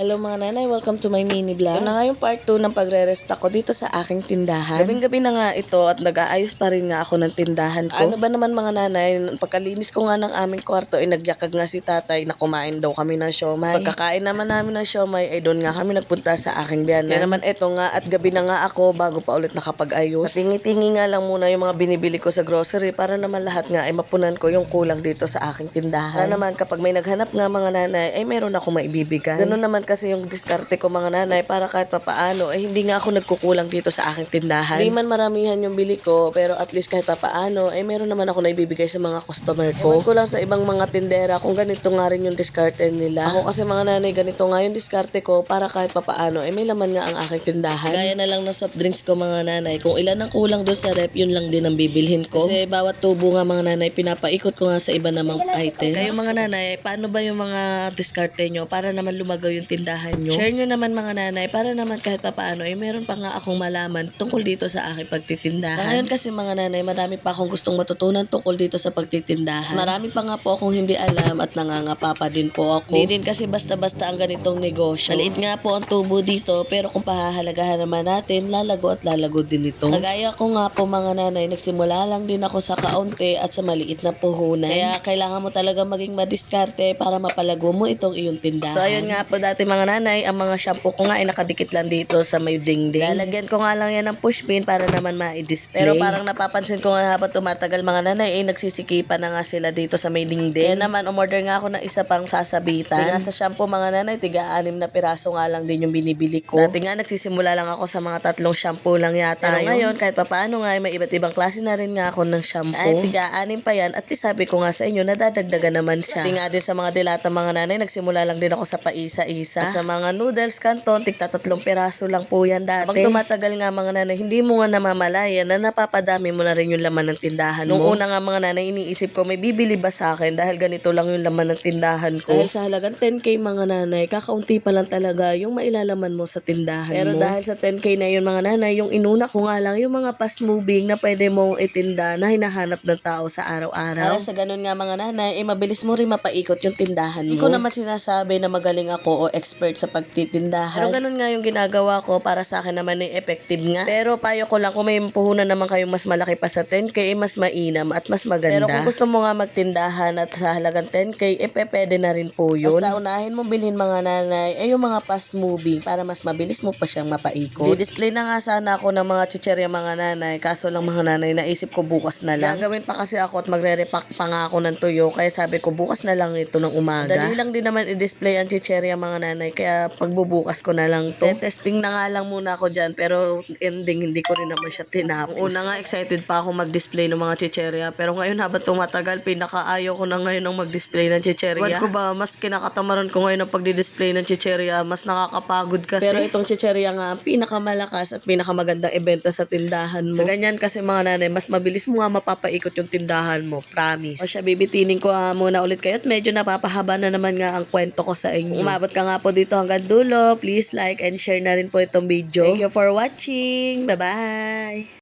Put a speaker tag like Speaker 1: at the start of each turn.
Speaker 1: Hello mga nanay, welcome to my mini vlog. Ito na nga yung part 2 ng pagre-rest ako dito sa aking tindahan. Gabing-gabi na nga ito at nag-aayos pa rin nga ako ng tindahan ko. Ano ba naman mga nanay, pagkalinis ko nga ng aming kwarto ay nagyakag nga si tatay na kumain daw kami ng siomay. Pagkakain naman namin ng siomay ay doon nga kami nagpunta sa aking biyanan. Kaya naman ito nga at gabi na nga ako bago pa ulit nakapag-ayos. Tingi-tingi nga lang muna yung mga binibili ko sa grocery para naman lahat nga ay mapunan ko yung kulang dito sa aking tindahan. Para naman kapag may naghanap nga mga nanay ay meron ako maibibigay. Ganun naman kasi yung diskarte ko mga nanay para kahit papaano ay hindi nga ako nagkukulang dito sa aking tindahan. Hindi man maramihan yung bili ko pero at least kahit papaano ay meron naman ako naibibigay sa mga customer ko. Ewan ko lang sa ibang mga tindera kung ganito nga rin yung diskarte nila. Ako kasi mga nanay ganito nga yung diskarte ko para kahit papaano ay may laman nga ang aking tindahan. Gaya na lang ng soft drinks ko mga nanay. Kung ilan ang kulang doon sa rep, yun lang din ang bibilhin ko. Kasi bawat tubo nga mga nanay, pinapaikot ko nga sa iba namang items. Kayo mga nanay, paano ba yung mga diskarte nyo para naman lumagaw yung tindahan nyo? Share nyo naman mga nanay para naman kahit papaano ay meron pa nga akong malaman tungkol dito sa aking pagtitindahan. Ngayon kasi mga nanay, marami pa akong gustong matutunan tungkol dito sa pagtitindahan. Marami pa nga po akong hindi alam at nangangapa pa din po ako. Hindi din kasi basta-basta ang ganitong negosyo. Maliit nga po ang tubo dito pero kung pahahalagahan naman natin, lalago at lalago din ito. Kagaya ko nga po mga nanay, nagsimula lang din ako sa kaunti at sa maliit na puhunan. Kaya kailangan mo talaga maging madiskarte para mapalago mo itong iyong tindahan. So ayun nga po dati mga nanay, ang mga shampoo ko nga ay nakadikit lang dito sa may dingding. Lalagyan ko nga lang yan ng pushpin para naman ma-display. Pero parang napapansin ko nga habang tumatagal mga nanay, ay nagsisikipan na nga sila dito sa may dingding. Kaya naman umorder nga ako ng isa pang sasabitan. Tiga sa shampoo mga nanay, tiga anim na piraso nga lang din yung binibili ko. Dati nga nagsisimula lang ako sa mga tatlong shampoo lang yata. Pero ngayon, kahit papaano nga, ay may iba't ibang klase na rin nga ako ng shampoo. Ay, tiga anim pa yan. At least sabi ko nga sa inyo, nadadagdagan naman siya. Nga din sa mga dilata mga nanay, nagsimula lang din ako sa paisa-isa. At sa mga noodles, kanton, tigta tatlong piraso lang po yan dati. Habang tumatagal nga mga nanay, hindi mo nga namamalaya na napapadami mo na rin yung laman ng tindahan mo. Nung una nga mga nanay, iniisip ko, may bibili ba sa akin dahil ganito lang yung laman ng tindahan ko. Dahil sa halagang 10k mga nanay, kakaunti pa lang talaga yung mailalaman mo sa tindahan Pero mo. dahil sa 10k na yun mga nanay, yung inuna ko nga lang yung mga fast moving na pwede mong itinda na hinahanap ng tao sa araw-araw. Para sa ganun nga mga nanay, eh mabilis mo rin mapaikot yung tindahan mo. Hindi ko naman sinasabi na magaling ako o expert sa pagtitindahan. Pero ganun nga yung ginagawa ko para sa akin naman ay effective nga. Pero payo ko lang kung may puhunan naman kayong mas malaki pa sa 10k, eh mas mainam at mas maganda. Pero kung gusto mo nga magtindahan at sa halagang 10k, eh pwede na rin po yun. Basta unahin mo bilhin mga nanay, eh yung mga fast moving para mas mabilis mo pa siyang mapaikot. Di-display na nga sana ako ng mga chicherya mga nanay, kaso lang mga nanay, naisip ko bukas na lang. Gagawin pa kasi ako at magre-repack pa nga ako ng tuyo, kaya sabi ko bukas na lang ito ng umaga. Dali lang din naman i-display ang chicherya mga nanay, kaya pagbubukas ko na lang to. Testing na nga lang muna ako dyan, pero ending hindi ko rin naman siya tinapos. Una nga excited pa ako mag-display ng mga chicherya, pero ngayon habang tumatagal, pinakaayaw ko na ngayon ng mag-display ng chicherya. Ewan ko ba, mas kinakatamaran ko ngayon ang pagdi-display ng chicherya, mas nakakapagod kasi. Pero itong chicherya nga, pinakamalakas at pinakamagandang ibenta sa tindahan mo. Sa ganyan kasi mga nanay, mas mabilis mo nga mapapaikot yung tindahan mo, promise. O siya, bibitinin ko nga muna ulit kayo at medyo napapahaba na naman nga ang kwento ko sa inyo. Kung umabot ka nga po dito hanggang dulo, please like and share na rin po itong video. Thank you for watching. Bye-bye!